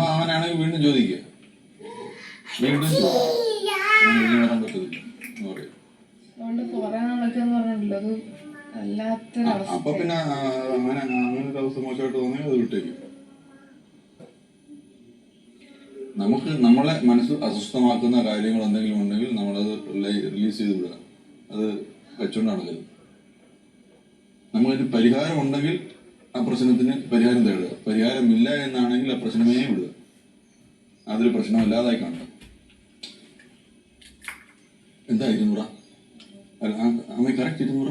അപ്പൊ അവനാണെങ്കിൽ വീണ്ടും ചോദിക്കുക വീണ്ടും പറ്റത്തില്ല അപ്പൊ പിന്നെ ആ, അങ്ങനെ അങ്ങനെ ഒരു അവസ്ഥ മോശമായിട്ട് തോന്നി അത് വിട്ടേക്കും. നമുക്ക് നമ്മളെ മനസ്സ് അസ്വസ്ഥമാക്കുന്ന കാര്യങ്ങൾ എന്തെങ്കിലും ഉണ്ടെങ്കിൽ നമ്മളത് റിലീസ് ചെയ്ത് വിടുക. അത് വെച്ചുകൊണ്ട് നടക്കരുത് നമ്മളൊരു പരിഹാരം ഉണ്ടെങ്കിൽ ആ പ്രശ്നത്തിന് പരിഹാരം തേടുക. പരിഹാരമില്ല എന്നാണെങ്കിൽ ആ പ്രശ്നമേ വിടുക. അതൊരു പ്രശ്നമല്ലാതായി കാണുക. എന്താ ഇരുന്നൂറ? അമ്മ കറക്റ്റ് ഇരുന്നൂറ?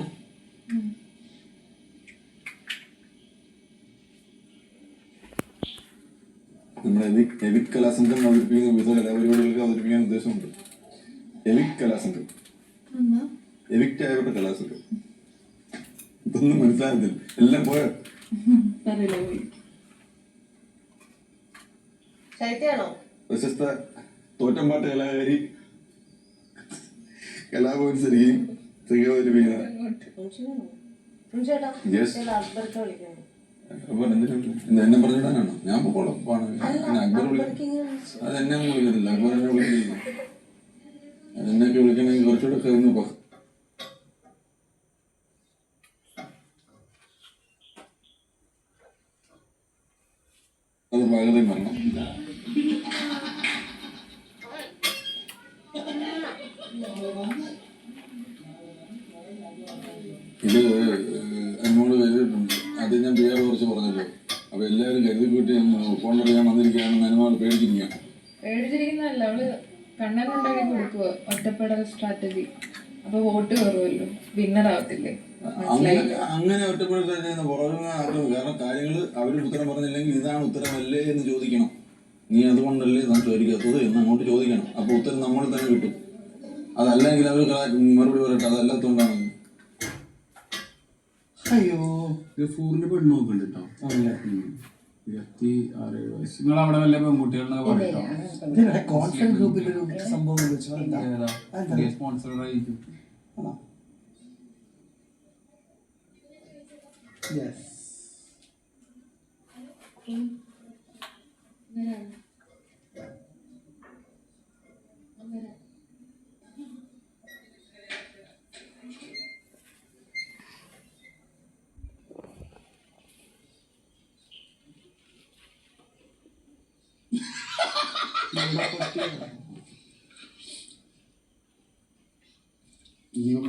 നമ്മുടെ എവിക് എവിക് കലാസംഘം അവതരിപ്പിക്കുന്ന വിവിധ കലാപരിപാടികൾക്ക് അവതരിപ്പിക്കാൻ ഉദ്ദേശമുണ്ട്. എവിക് കലാസംഘം. എവിക്റ്റ് ആയവരുടെ കലാസംഘം. ഇതൊന്നും മനസ്സിലാകുന്നില്ല. എല്ലാം പോയോ? പ്രശസ്ത തോറ്റമ്പാട്ട് കലാകാരി. അവതരിപ്പിക്കുന്ന അപ്പൊ എന്തിനാ ഇത് എന്നെ പറഞ്ഞിടാനാണോ? ഞാൻ അക്ബർ വിളിക്കും അത് എന്നെ ഒന്നും വിളിക്കുന്നില്ല അക്ബർ എന്നെ വിളിക്കുന്നില്ല അതെന്നെയൊക്കെ വിളിക്കണമെങ്കിൽ കുറച്ചുകൂടെ ഒക്കെ അത് പകുതി വരണം ഇത് എന്നോട് കരുതിയിട്ടുണ്ട്. അത് ഞാൻ പേര് കുറച്ച് പറഞ്ഞല്ലോ. അപ്പൊ എല്ലാവരും കരുതി കൂട്ടി ഫോൺ അറിയാൻ വന്നിരിക്കുകയാണെന്ന് അനുമാട് പേടിച്ചിരിക്കുകയാണ്. പേടിച്ചിരിക്കുന്നതല്ല അവൾ കണ്ണൻ ഉണ്ടാക്കി കൊടുക്കുക ഒറ്റപ്പെടൽ സ്ട്രാറ്റജി അപ്പൊ വോട്ട് കുറവല്ലോ? വിന്നർ ആവത്തില്ലേ? അങ്ങനെ അങ്ങനെ ഒറ്റപ്പെടുത്തുന്ന പുറമെ ആക്കും കാരണം കാര്യങ്ങൾ അവർ ഉത്തരം പറഞ്ഞില്ലെങ്കിൽ ഇതാണ് ഉത്തരമല്ലേ എന്ന് ചോദിക്കണം. നീ അതുകൊണ്ടല്ലേ നാം ചോദിക്കാത്തത് എന്ന് അങ്ങോട്ട് ചോദിക്കണം. അപ്പൊ ഉത്തരം നമ്മൾ തന്നെ കിട്ടും. അതല്ലെങ്കിൽ അവർ മറുപടി പറയട്ടെ അതല്ലാത്തോണ്ടാണ്. അയ്യോ ഗഫൂറിന്റെ പെണ്ണ് നോക്കണ്ടോ കേട്ടോ ഇരുപത്തി ആറ് ഏഴ് വയസ്സ് നിങ്ങൾ അവിടെ വല്ല പെൺകുട്ടികളെ പറയട്ടോ? കോൺഫിഡൻസ് ഗ്രൂപ്പിലൊരു സംഭവം വെച്ചു എന്താ സ്പോൺസർ ആയിരിക്കും യെസ് ചക്ക പച്ച Yo,